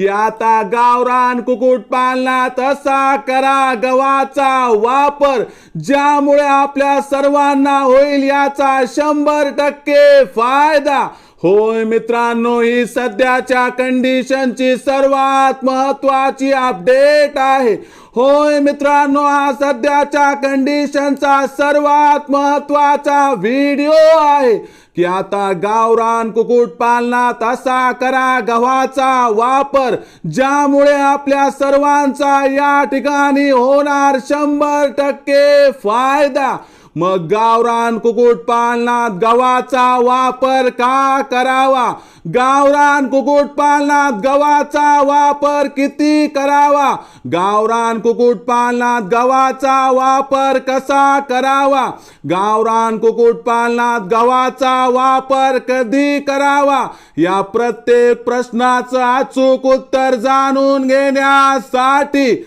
की आता गावरान कुकुट पालनात असा करा गव्हाचा वापर ज्यामुळे आपल्या सर्वांना होईल याचा शंभर टक्के फायदा. होय मित्रांनो ही सध्याच्या कंडिशनची सर्वात महत्वाची अपडेट आहे. होय मित्रांनो हा सध्याच्या कंडिशनचा सर्वात महत्त्वाचा व्हिडिओ आहे. की आता गावरान कुक्कुटपालनात असा करा गव्हाचा वापर ज्यामुळे आपल्या सर्वांचा या ठिकाणी होणार शंभर टक्के फायदा. मग गावरान कुक्कुटपालनात गव्हाचा वापर का करावा? गावरान कुक्कुटपालनात गव्हाचा वापर किती करावा? गावरान कुक्कुटपालनात गव्हाचा वापर कसा करावा? गावरान कुक्कुटपालनात गव्हाचा वापर कधी करावा? या प्रत्येक प्रश्नाचं अचूक उत्तर जाणून घेण्यासाठी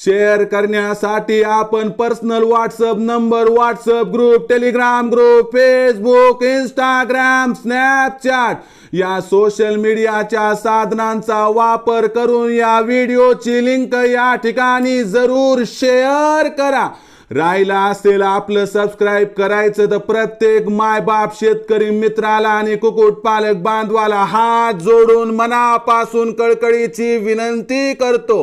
शेअर करण्यासाठी आपण personal WhatsApp number WhatsApp group Telegram group Facebook Instagram Snapchat या सोशल मीडियाच्या साधनांचा वापर करून या व्हिडिओची लिंक या ठिकाणी जरूर शेअर करा. राहिला असेल आपलं सबस्क्राईब करायचं तर प्रत्येक मायबाप शेतकरी मित्राला आणि कुक्कुटपालक बांधवाला हात जोडून मनापासून कळकळीची विनंती करतो.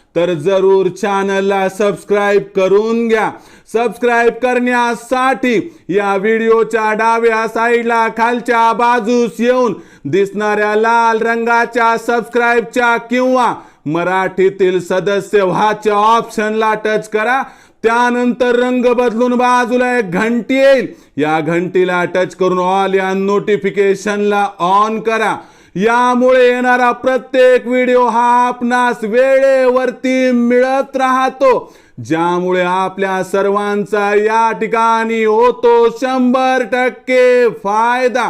तर जरूर चॅनलला सबस्क्राईब करून घ्या. सबस्क्राईब करण्यासाठी या व्हिडिओच्या डाव्या साईडला खालच्या बाजूस येऊन दिसणाऱ्या लाल रंगाच्या सबस्क्राईबच्या किंवा मराठीतील सदस्य व्हाच्या ऑप्शनला टच करा. त्यानंतर रंग बदलून बाजूला एक घंटी येईल. या घंटीला टच करून ऑल या नोटिफिकेशनला ऑन करा. यामुळे येणारा प्रत्येक व्हिडिओ हा आपणास वेळेवरती मिळत राहतो. ज्यामुळे आपल्या सर्वांचा या ठिकाणी होतो शंभर टक्के फायदा.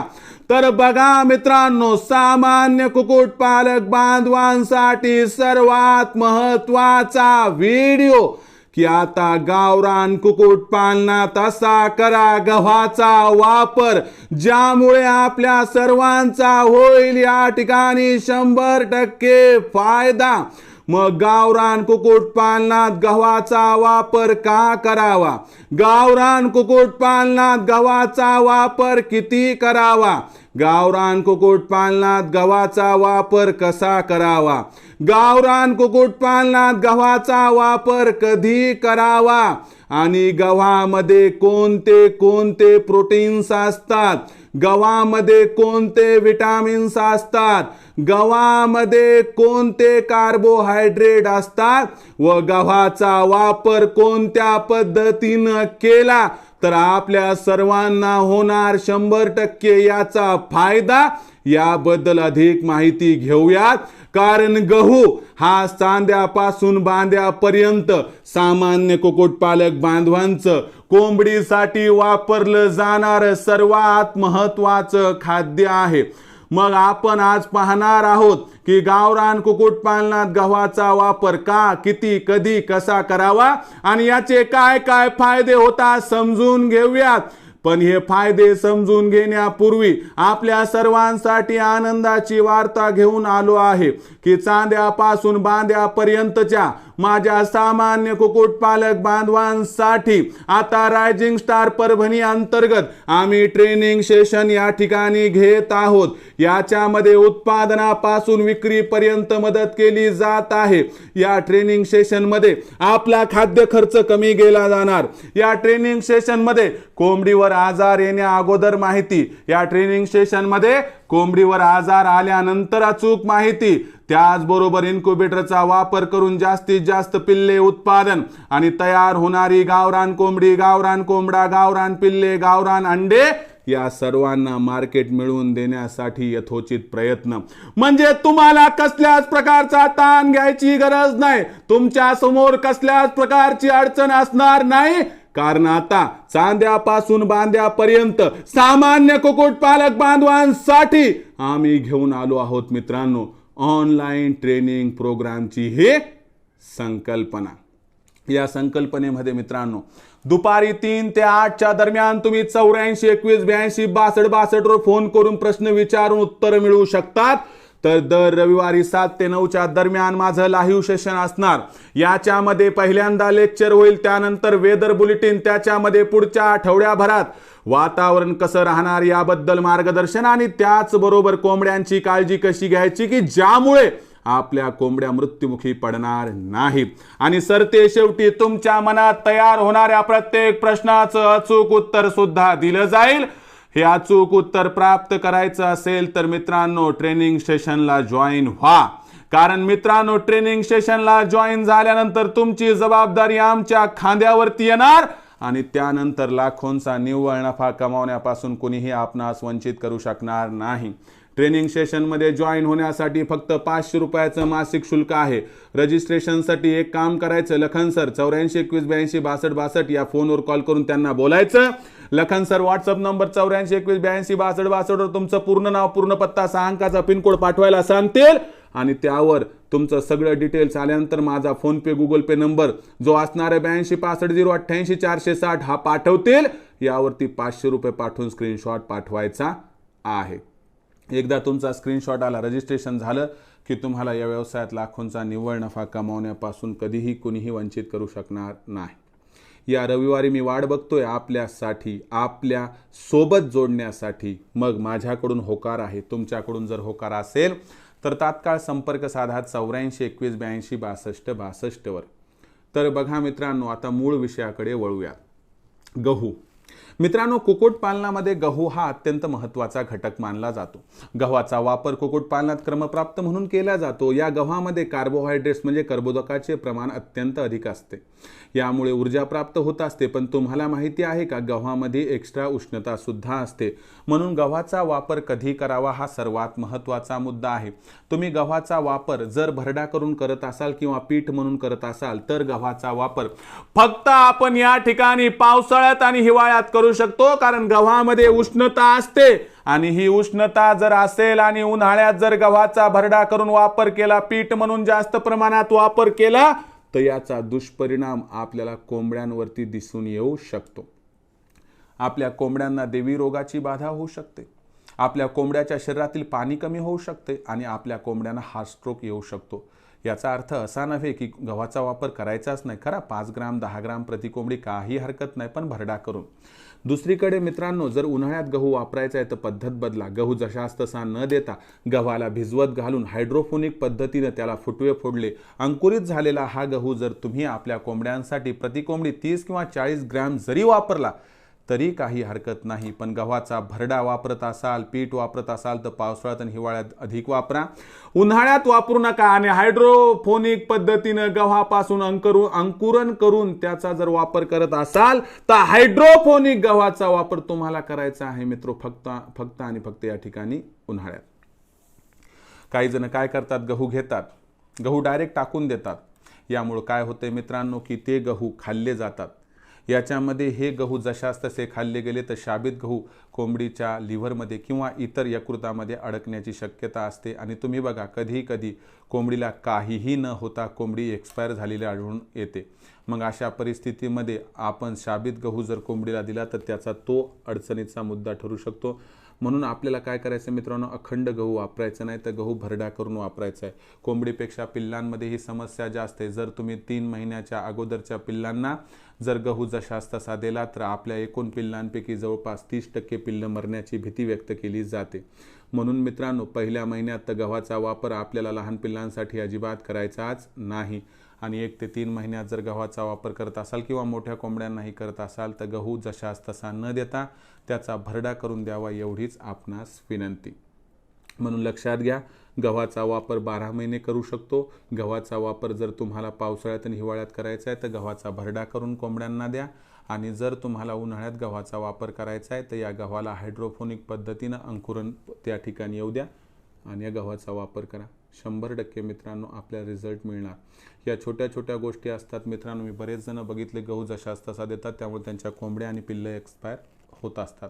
तर बघा मित्रांनो सामान्य कुक्कुटपालक बांधवांसाठी सर्वात महत्त्वाचा व्हिडिओ की आता गावरान कुकुट पालनात असा करा गव्हाचा वापर ज्यामुळे आपल्या सर्वांचा होईल या ठिकाणी शंभर टक्के फायदा. मग गावरान कुकुट पालनात गव्हाचा वापर का करावा? गावरान कुकुट पालनात गव्हाचा वापर किती करावा? गावरान कुक्कुटपालनात गव्हाचा वापर कसा करावा? गावरान कुक्कुटपालनात गव्हाचा वापर कधी करावा? आणि गव्हामध्ये कोणते कोणते प्रोटीन्स असतात? गव्हामध्ये कोणते विटामिन्स असतात? गव्हामध्ये कोणते कार्बोहायड्रेट असतात? व गव्हाचा वापर कोणत्या पद्धतीनं केला तर आपल्या सर्वांना होणार शंभर टक्के याचा फायदा. याबद्दल अधिक माहिती घेऊयात. कारण गहू हा सांद्यापासून बांध्यापर्यंत सामान्य कुक्कुटपालक बांधवांचं कोंबडीसाठी वापरलं जाणारं सर्वात महत्वाचं खाद्य आहे. मग आपण आज पाहणार आहोत की गावरान कुक्कुटपालनात गव्हाचा वापर का किती कधी कसा करावा आणि याचे काय काय फायदे होतात समजून घेऊयात. पण हे फायदे समजून घेण्यापूर्वी आपल्या सर्वांसाठी आनंदाची वार्ता घेऊन आलो आहे की चांद्यापासून बांद्यापर्यंतच्या माझ्या सामान्य कुक्कुटपालक बांधवांसाठी आता रायझिंग स्टार परभणी अंतर्गत आम्ही ट्रेनिंग सेशन या ठिकाणी घेत आहोत. याच्यामध्ये उत्पादनापासून विक्रीपर्यंत मदत केली जात आहे. या ट्रेनिंग सेशनमध्ये आपला खाद्य खर्च कमी केला जाणार. या ट्रेनिंग सेशनमध्ये कोंबडीवर आजार येण्या अगोदर माहिती. या ट्रेनिंग सेशनमध्ये कोंबडीवर आजार आल्यानंतर अचूक माहिती. त्याचबरोबर इन्क्युबेटरचा वापर करून जास्तीत जास्त पिल्ले उत्पादन. आणि तयार होणारी गावरान कोंबडी गावरान कोंबडा गावरान पिल्ले गावरान अंडे या सर्वांना मार्केट मिळवून देण्यासाठी यथोचित प्रयत्न. म्हणजे तुम्हाला कसल्याच प्रकारचा ताण घ्यायची गरज नाही. तुमच्यासमोर कसल्याच प्रकारची अडचण असणार नाही. कारण आता चांद्यापासून बांद्यापर्यंत सामान्य कुक्कुटपालक बांधवांसाठी आम्ही घेऊन आलो आहोत मित्रांनो. ऑनलाईन ट्रेनिंग प्रोग्रामची हे संकल्पना. या संकल्पनेमध्ये मित्रांनो दुपारी तीन ते आठच्या दरम्यान तुम्ही चौऱ्याऐंशी एकवीस ब्याऐंशी बासष्ट बासष्टवर फोन करून प्रश्न विचारून उत्तर मिळवू शकतात. तर दर रविवारी सात ते नऊच्या दरम्यान माझं लाईव्ह सेशन असणार. याच्यामध्ये पहिल्यांदा लेक्चर होईल त्यानंतर वेदर बुलेटिन त्याच्यामध्ये पुढच्या आठवड्याभरात वातावरण कसं राहणार याबद्दल मार्गदर्शन आणि त्याचबरोबर कोंबड्यांची काळजी कशी घ्यायची की ज्यामुळे आपल्या कोंबड्या मृत्युमुखी पडणार नाहीत. आणि सरते शेवटी तुमच्या मनात तयार होणाऱ्या प्रत्येक प्रश्नाचं अचूक उत्तर सुद्धा दिलं जाईल. हे अचूक उत्तर प्राप्त करायचं असेल तर मित्रांनो ट्रेनिंग सेशनला जॉईन व्हा. कारण मित्रांनो ट्रेनिंग सेशनला जॉईन झाल्यानंतर तुमची जबाबदारी आमच्या खांद्यावरती येणार आणि त्यानंतर लाखोंचा निव्वळ नफा कमावण्यापासून कुणीही आपणास वंचित करू शकणार नाही. ट्रेनिंग सेशनमध्ये जॉईन होण्यासाठी फक्त पाचशे रुपयाचं मासिक शुल्क आहे. रजिस्ट्रेशनसाठी एक काम करायचं लखन सर चौऱ्याऐंशी एकवीस ब्याऐंशी बासष्ट बासष्ट या फोनवर कॉल करून त्यांना बोलायचं. लखन सर व्हॉट्सअप नंबर चौऱ्याऐंशी एकवीस ब्याऐंशी बासष्ट बासष्टवर तुमचं पूर्ण नाव पूर्ण पत्ता सहा अंकाचा पिनकोड पाठवायला सांगतील. आणि त्यावर तुमचं सगळं डिटेल्स आल्यानंतर माझा फोनपे गुगल पे नंबर जो असणारे ब्याऐंशी पासष्ट झिरो अठ्ठ्याऐंशी चारशे साठ हा पाठवतील. यावरती पाचशे रुपये पाठवून स्क्रीनशॉट पाठवायचा आहे. एकदा तुमचा स्क्रीनशॉट आला रजिस्ट्रेशन झालं की तुम्हाला या व्यवसायात लाखोंचा निव्वळ नफा कमावण्यापासून कधीही कुणीही वंचित करू शकणार नाही. या रविवारी मी वाट बघतोय आपल्यासाठी आपल्यासोबत जोडण्यासाठी. मग माझ्याकडून होकार आहे तुमच्याकडून जर होकार असेल तर तात्काळ संपर्क साधा चौऱ्याऐंशी एकवीस ब्याऐंशी बासष्ट बासष्टवर. तर बघा मित्रांनो आता मूळ विषयाकडे वळूयात गहू. मित्रांनो कुक्कुटपालनामध्ये गहू हा अत्यंत महत्त्वाचा घटक मानला जातो. गव्हाचा वापर कुक्कुटपालनात क्रमप्राप्त म्हणून केला जातो. या गव्हामध्ये कार्बोहायड्रेट्स म्हणजे कर्बोदकाचे प्रमाण अत्यंत अधिक असते. यामुळे ऊर्जा प्राप्त होत असते पण तुम्हाला माहिती आहे का गव्हामध्ये एक्स्ट्रा उष्णता सुद्धा असते. म्हणून गव्हाचा वापर कधी करावा हा सर्वात महत्त्वाचा मुद्दा आहे. तुम्ही गव्हाचा वापर जर भरडा करून करत असाल किंवा पीठ म्हणून करत असाल तर गव्हाचा वापर फक्त आपण या ठिकाणी पावसाळ्यात आणि हिवाळ्यात करू शकतो कारण गव्हामध्ये उष्णता असते. आणि ही उष्णता जर असेल आणि उन्हाळ्यात जर गव्हाचा भरडा करून वापर केला पीठ म्हणून जास्त प्रमाणात वापर केला तर याचा दुष्परिणाम आपल्याला कोंबड्यांवरती दिसून येऊ शकतो. आपल्या कोंबड्यांना देवी रोगाची बाधा होऊ शकते. आपल्या कोंबड्याच्या शरीरातील पाणी कमी होऊ शकते आणि आपल्या कोंबड्यांना हार्ट स्ट्रोक येऊ शकतो. याचा अर्थ असा नव्हे की गव्हाचा वापर करायचाच नाही. खरा पाच ग्राम दहा ग्राम प्रति कोंबडी काही हरकत नाही पण भरडा करून. दुसरीकडे मित्रांनो जर उन्हाळ्यात गहू वापरायचा आहे तर पद्धत बदला. गहू जशास तसा न देता गव्हाला भिजवत घालून हायड्रोफोनिक पद्धतीनं त्याला फुटवे फोडले. अंकुरित झालेला हा गहू जर तुम्ही आपल्या कोंबड्यांसाठी प्रति कोंबडी तीस किंवा चाळीस ग्रॅम जरी वापरला तरी काही हरकत नाही. पण गव्हाचा भरडा वापरत असाल पीठ वापरत असाल तर पावसाळ्यात आणि हिवाळ्यात अधिक वापरा. उन्हाळ्यात वापरू नका आणि हायड्रोफोनिक पद्धतीनं गव्हापासून अंकरू अंकुरण करून त्याचा जर वापर करत असाल तर हायड्रोफोनिक गव्हाचा वापर तुम्हाला करायचा आहे मित्र. फक्त फक्त आणि फक्त या ठिकाणी उन्हाळ्यात. काही जण काय करतात? गहू घेतात. गहू डायरेक्ट टाकून देतात. यामुळं काय होते मित्रांनो की ते गहू खाल्ले जातात. याच्यामध्ये हे गहू जशास तसे खाल्ले गेले तर शाबित गहू कोंबडीच्या लिव्हरमध्ये किंवा इतर यकृतामध्ये अडकण्याची शक्यता असते. आणि तुम्ही बघा कधी कधी कोंबडीला काहीही न होता कोंबडी एक्सपायर झालेली आढळून येते. मग अशा परिस्थितीमध्ये आपण शाबित गहू जर कोंबडीला दिला तर त्याचा तो अडचणीचा मुद्दा ठरू शकतो. म्हणून आपल्याला काय करायचं मित्रांनो? अखंड गहू वापरायचं नाही तर गहू भरडा करून वापरायचा आहे कोंबडीपेक्षा पिल्लांमध्ये ही समस्या जास्त आहे. जर तुम्ही तीन महिन्याच्या अगोदरच्या पिल्लांना जर गहू जशास तसा दिला तर आपल्या एकूण पिल्लांपैकी जवळपास तीस टक्के पिल्लं मरण्याची भीती व्यक्त केली जाते. म्हणून मित्रांनो पहिल्या महिन्यात तर गव्हाचा वापर आपल्याला लहान पिल्लांसाठी अजिबात करायचाच नाही. आणि एक ते तीन महिन्यात जर गव्हाचा वापर करत असाल किंवा मोठ्या कोंबड्यांनाही करत असाल तर गहू जशास तसा न देता त्याचा भरडा करून द्यावा एवढीच आपणास विनंती. म्हणून लक्षात घ्या गव्हाचा वापर बारा महिने करू शकतो. गव्हाचा वापर जर तुम्हाला पावसाळ्यात आणि हिवाळ्यात करायचा आहे तर गव्हाचा भरडा करून कोंबड्यांना द्या. आणि जर तुम्हाला उन्हाळ्यात गव्हाचा वापर करायचा आहे तर या गव्हाला हायड्रोफोनिक पद्धतीनं अंकुरण त्या ठिकाणी येऊ द्या आणि या गव्हाचा वापर करा. शंभर टक्के मित्रांनो आपल्या रिझल्ट मिळणार. या छोट्या छोट्या गोष्टी असतात. मित्रांनो मी बरेच जण बघितले गहू जशास तसा देतात. त्यामुळे त्यांच्या कोंबड्या आणि पिल्लं एक्सपायर होत असतात.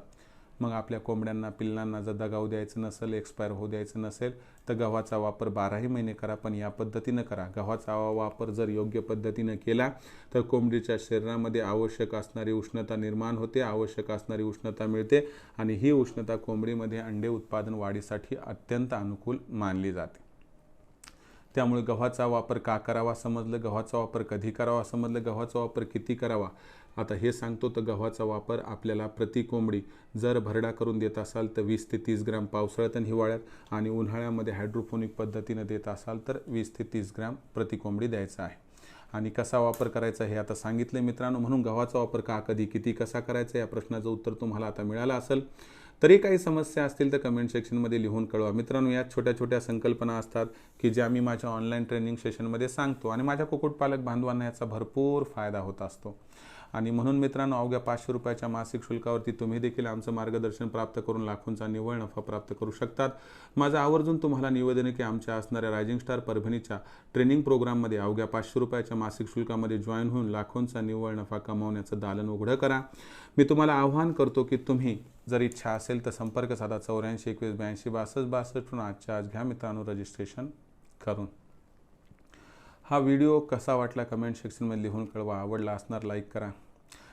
मग आपल्या कोंबड्यांना पिल्लांना जर दगाव द्यायचं नसेल एक्सपायर होऊ द्यायचं नसेल तर गव्हाचा वापर बाराही महिने करा पण या पद्धतीनं करा. गव्हाचा वापर जर योग्य पद्धतीनं केला तर कोंबडीच्या शरीरामध्ये आवश्यक असणारी उष्णता निर्माण होते आवश्यक असणारी उष्णता मिळते आणि ही उष्णता कोंबडीमध्ये अंडे उत्पादन वाढीसाठी अत्यंत अनुकूल मानली जाते. त्यामुळे गव्हाचा वापर का करावा समजलं? गव्हाचा वापर कधी करावा समजलं? गव्हाचा वापर किती करावा? आता हे सांगतो तर गव्हाचा वापर आपल्याला प्रति कोंबडी जर भरडा करून देत असाल तर वीस ते तीस ग्राम पावसाळ्यात आणि हिवाळ्यात आणि उन्हाळ्यामध्ये हायड्रोफोनिक पद्धतीनं देत असाल तर वीस ते तीस ग्राम प्रति कोंबडी द्यायचा आहे. आणि कसा वापर करायचा हे आता सांगितलं मित्रांनो. म्हणून गव्हाचा वापर का कधी किती कसा करायचा या प्रश्नाचं उत्तर तुम्हाला आता मिळालं असेल. तरी काही समस्या असतील तर कमेंट सेक्शनमध्ये लिहून कळवा. मित्रांनो या छोट्या छोट्या संकल्पना असतात की ज्या मी माझ्या ऑनलाईन ट्रेनिंग सेशनमध्ये सांगतो. आणि माझ्या कुक्कुटपालक बांधवांना याचा भरपूर फायदा होत असतो. आणि म्हणून मित्रांनो अवघ्या पाचशे रुपयाच्या मासिक शुल्कावरती तुम्ही देखील आमचं मार्गदर्शन प्राप्त करून लाखोंचा निव्वळ नफा प्राप्त करू शकतात. माझं आवर्जून तुम्हाला निवेदन आहे की आमच्या असणाऱ्या रायझिंग स्टार परभणीच्या ट्रेनिंग प्रोग्राममध्ये अवघ्या पाचशे रुपयाच्या मासिक शुल्कामध्ये जॉईन होऊन लाखोंचा निव्वळ नफा कमावण्याचं दालन उघडं करा. मी तुम्हाला आव्हान करतो की तुम्ही जर इच्छा असेल तर संपर्क साधा. चौऱ्याऐंशी एकवीस ब्याऐंशी बासष्ट बासष्टहून आजच्या आज घ्या मित्रांनो रजिस्ट्रेशन करून. हा व्हिडिओ कसा वाटला कमेंट सेक्शनमध्ये लिहून कळवा. आवडला असणार लाईक करा.